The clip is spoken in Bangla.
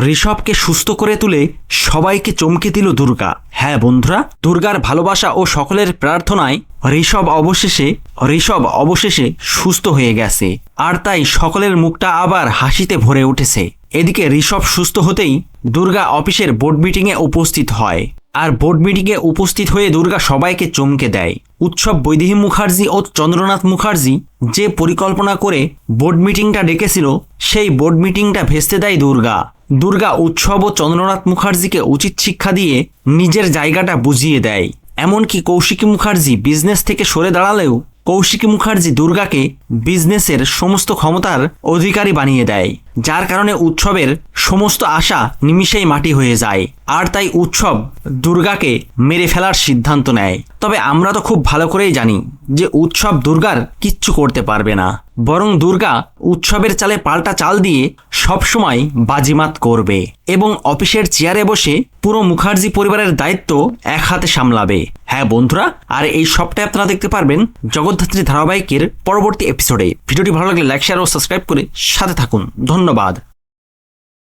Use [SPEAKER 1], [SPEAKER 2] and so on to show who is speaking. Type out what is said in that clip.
[SPEAKER 1] ঋষভকে সুস্থ করে তুলে সবাইকে চমকে দিল দুর্গা। হ্যাঁ বন্ধুরা, দুর্গার ভালোবাসা ও সকলের প্রার্থনায় ঋষভ অবশেষে ঋষভ অবশেষে সুস্থ হয়ে গেছে। আর তাই সকলের মুখটা আবার হাসিতে ভরে উঠেছে। এদিকে ঋষভ সুস্থ হতেই দুর্গা অফিসের বোর্ড মিটিংয়ে উপস্থিত হয়। আর বোর্ড মিটিংয়ে উপস্থিত হয়ে দুর্গা সবাইকে চমকে দেয়। উৎসব বৈদেহী মুখার্জি ও চন্দ্রনাথ মুখার্জি যে পরিকল্পনা করে বোর্ড মিটিংটা ডেকেছিল, সেই বোর্ড মিটিংটা ভেস্তে দেয় দুর্গা। দুর্গা উৎসব ও চন্দ্রনাথ মুখার্জিকে উচিত শিক্ষা দিয়ে নিজের জায়গাটা বুঝিয়ে দেয়। এমনকি কৌশিকী মুখার্জি বিজনেস থেকে সরে দাঁড়ালেও কৌশিকী মুখার্জি দুর্গাকে বিজনেসের সমস্ত ক্ষমতার অধিকারী বানিয়ে দেয়। যার কারণে উৎসবের সমস্ত আশা নিমিষেই মাটি হয়ে যায়। আর তাই উৎসব দুর্গাকে মেরে ফেলার সিদ্ধান্ত নেয়। তবে আমরা তো খুব ভালো করেই জানি যে উৎসব দুর্গার কিচ্ছু করতে পারবে না। বরং দুর্গা উৎসবের চালে পাল্টা চাল দিয়ে সবসময় বাজিমাত করবে এবং অফিসের চেয়ারে বসে পুরো মুখার্জি পরিবারের দায়িত্ব এক হাতে সামলাবে। হ্যাঁ বন্ধুরা, আর এই সবটাই আপনারা দেখতে পারবেন জগদ্ধাত্রী ধারাবাহিকের পরবর্তী এপিসোডে ভিডিওটি ভালো লাগলে লাইক শেয়ার ও সাবস্ক্রাইব করে সাথে থাকুন। ধন্যবাদ। ধন্যবাদ।